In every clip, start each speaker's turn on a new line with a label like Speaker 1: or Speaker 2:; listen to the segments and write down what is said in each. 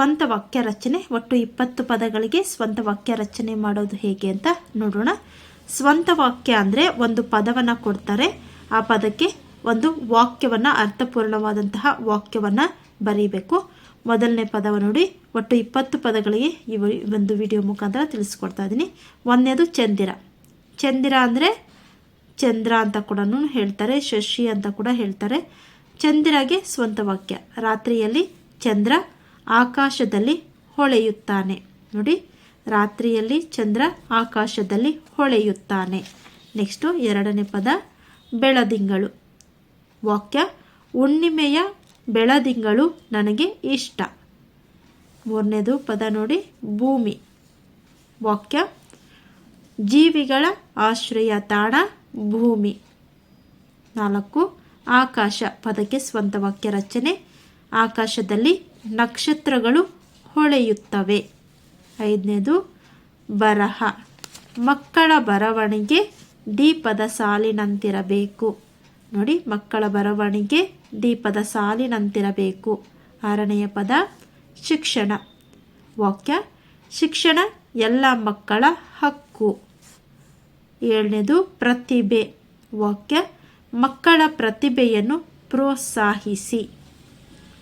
Speaker 1: ಸ್ವಂತ ವಾಕ್ಯ ರಚನೆ, ಒಟ್ಟು ಇಪ್ಪತ್ತು ಪದಗಳಿಗೆ ಸ್ವಂತ ವಾಕ್ಯ ರಚನೆ ಮಾಡೋದು ಹೇಗೆ ಅಂತ ನೋಡೋಣ. ಸ್ವಂತ ವಾಕ್ಯ ಅಂದರೆ ಒಂದು ಪದವನ್ನು ಕೊಡ್ತಾರೆ. ಆ ಪದಕ್ಕೆ ಒಂದು ವಾಕ್ಯವನ್ನು, ಅರ್ಥಪೂರ್ಣವಾದಂತಹ ವಾಕ್ಯವನ್ನು ಬರೀಬೇಕು. ಮೊದಲನೇ ಪದವ ನೋಡಿ, ಒಟ್ಟು ಇಪ್ಪತ್ತು ಪದಗಳಿಗೆ ಈ ಒಂದು ವಿಡಿಯೋ ಮುಖಾಂತರ ತಿಳಿಸ್ಕೊಡ್ತಾ ಇದ್ದೀನಿ. ಒಂದನೇದು ಚಂದಿರ. ಚಂದಿರ ಅಂದರೆ ಚಂದ್ರ ಅಂತ ಕೂಡ ಹೇಳ್ತಾರೆ, ಶಶಿ ಅಂತ ಕೂಡ ಹೇಳ್ತಾರೆ. ಚಂದಿರಗೆ ಸ್ವಂತ ವಾಕ್ಯ. ರಾತ್ರಿಯಲ್ಲಿ ಚಂದ್ರ ಆಕಾಶದಲ್ಲಿ ಹೊಳೆಯುತ್ತಾನೆ. ನೋಡಿ, ರಾತ್ರಿಯಲ್ಲಿ ಚಂದ್ರ ಆಕಾಶದಲ್ಲಿ ಹೊಳೆಯುತ್ತಾನೆ. ನೆಕ್ಸ್ಟು ಎರಡನೇ ಪದ, ಬೆಳದಿಂಗಳು. ವಾಕ್ಯ, ಹುಣ್ಣಿಮೆಯ ಬೆಳದಿಂಗಳು ನನಗೆ ಇಷ್ಟ. ಮೂರನೇದು ಪದ ನೋಡಿ, ಭೂಮಿ. ವಾಕ್ಯ, ಜೀವಿಗಳ ಆಶ್ರಯ ತಾಣ, ಭೂಮಿ. ನಾಲ್ಕು, ಆಕಾಶ. ಪದಕ್ಕೆ ಸ್ವಂತ ವಾಕ್ಯ ರಚನೆ, ಆಕಾಶದಲ್ಲಿ ನಕ್ಷತ್ರಗಳು ಹೊಳೆಯುತ್ತವೆ. ಐದನೇದು, ಬರಹ. ಮಕ್ಕಳ ಬರವಣಿಗೆ ದೀಪದ ಸಾಲಿನಂತಿರಬೇಕು. ನೋಡಿ, ಮಕ್ಕಳ ಬರವಣಿಗೆ ದೀಪದ ಸಾಲಿನಂತಿರಬೇಕು. ಆರನೆಯ ಪದ, ಶಿಕ್ಷಣ. ವಾಕ್ಯ, ಶಿಕ್ಷಣ ಎಲ್ಲ ಮಕ್ಕಳ ಹಕ್ಕು. ಏಳನೇದು, ಪ್ರತಿಭೆ. ವಾಕ್ಯ, ಮಕ್ಕಳ ಪ್ರತಿಭೆಯನ್ನು ಪ್ರೋತ್ಸಾಹಿಸಿ.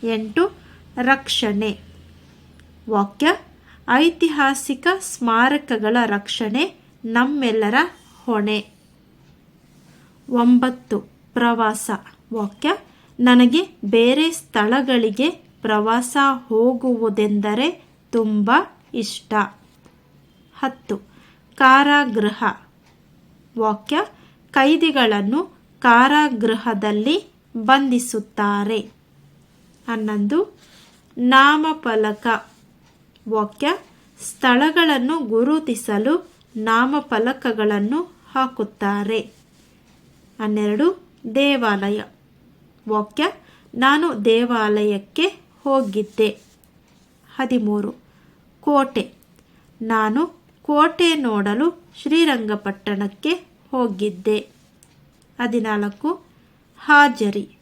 Speaker 1: ಎಂಟು ರಕ್ಷಣೆ. ವಾಕ್ಯ, ಐತಿಹಾಸಿಕ ಸ್ಮಾರಕಗಳ ರಕ್ಷಣೆ, ನಮ್ಮೆಲ್ಲರ ಹೊಣೆ. ಒಂಬತ್ತು, ಪ್ರವಾಸ. ವಾಕ್ಯ, ನನಗೆ ಬೇರೆ ಸ್ಥಳಗಳಿಗೆ ಪ್ರವಾಸ ಹೋಗುವುದೆಂದರೆ ತುಂಬ ಇಷ್ಟ. ಹತ್ತು, ಕಾರಾಗೃಹ. ವಾಕ್ಯ, ಕೈದಿಗಳನ್ನು ಕಾರಾಗೃಹದಲ್ಲಿ ಬಂಧಿಸುತ್ತಾರೆ. ಹನ್ನೊಂದು ನಾಮಫಲಕ. ವಾಕ್ಯ, ಸ್ಥಳಗಳನ್ನು ಗುರುತಿಸಲು ನಾಮಫಲಕಗಳನ್ನು ಹಾಕುತ್ತಾರೆ. ಹನ್ನೆರಡು, ದೇವಾಲಯ. ವಾಕ್ಯ, ನಾನು ದೇವಾಲಯಕ್ಕೆ ಹೋಗಿದ್ದೆ. ಹದಿಮೂರು, ಕೋಟೆ. ನಾನು ಕೋಟೆ ನೋಡಲು ಶ್ರೀರಂಗಪಟ್ಟಣಕ್ಕೆ ಹೋಗಿದ್ದೆ. ಹದಿನಾಲ್ಕು, ಹಾಜರಿ.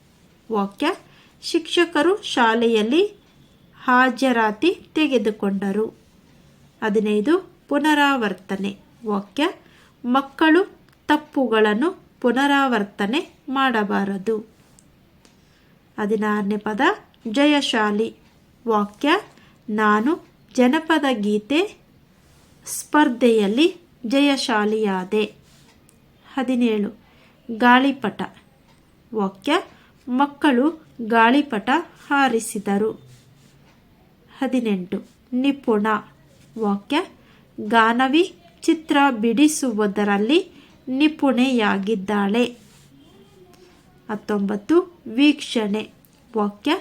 Speaker 1: ವಾಕ್ಯ, ಶಿಕ್ಷಕರು ಶಾಲೆಯಲ್ಲಿ ಹಾಜರಾತಿ ತೆಗೆದುಕೊಂಡರು. ಹದಿನೈದು, ಪುನರಾವರ್ತನೆ. ವಾಕ್ಯ, ಮಕ್ಕಳು ತಪ್ಪುಗಳನ್ನು ಪುನರಾವರ್ತನೆ ಮಾಡಬಾರದು. ಹದಿನಾರನೇ ಪದ, ಜಯಶಾಲಿ. ವಾಕ್ಯ, ನಾನು ಜನಪದ ಗೀತೆ ಸ್ಪರ್ಧೆಯಲ್ಲಿ ಜಯಶಾಲಿಯಾದೆ. ಹದಿನೇಳು, ಗಾಳಿಪಟ. ವಾಕ್ಯ, ಮಕ್ಕಳು ಗಾಳಿಪಟ ಹಾರಿಸಿದರು. ಹದಿನೆಂಟು. ನಿಪುಣ. ವಾಕ್ಯ, ಗಾನವಿ ಚಿತ್ರ ಬಿಡಿಸುವುದರಲ್ಲಿ ನಿಪುಣೆಯಾಗಿದ್ದಾಳೆ. ಹತ್ತೊಂಬತ್ತು. ವೀಕ್ಷಣೆ. ವಾಕ್ಯ,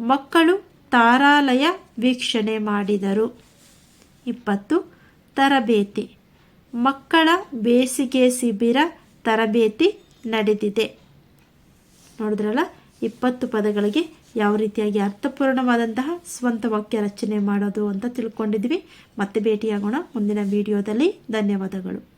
Speaker 1: ಮಕ್ಕಳು ತಾರಾಲಯ ವೀಕ್ಷಣೆ ಮಾಡಿದರು. ಇಪ್ಪತ್ತು. ತರಬೇತಿ. ಮಕ್ಕಳ ಬೇಸಿಗೆ ಶಿಬಿರ ತರಬೇತಿ ನಡೆದಿದೆ. ನೋಡಿದ್ರಲ್ಲ ಇಪ್ಪತ್ತು ಪದಗಳಿಗೆ ಯಾವ ರೀತಿಯಾಗಿ ಅರ್ಥಪೂರ್ಣವಾದಂತಹ ಸ್ವಂತ ವಾಕ್ಯ ರಚನೆ ಮಾಡೋದು ಅಂತ ತಿಳ್ಕೊಂಡಿದ್ವಿ. ಮತ್ತೆ ಭೇಟಿಯಾಗೋಣ ಮುಂದಿನ ವಿಡಿಯೋದಲ್ಲಿ. ಧನ್ಯವಾದಗಳು.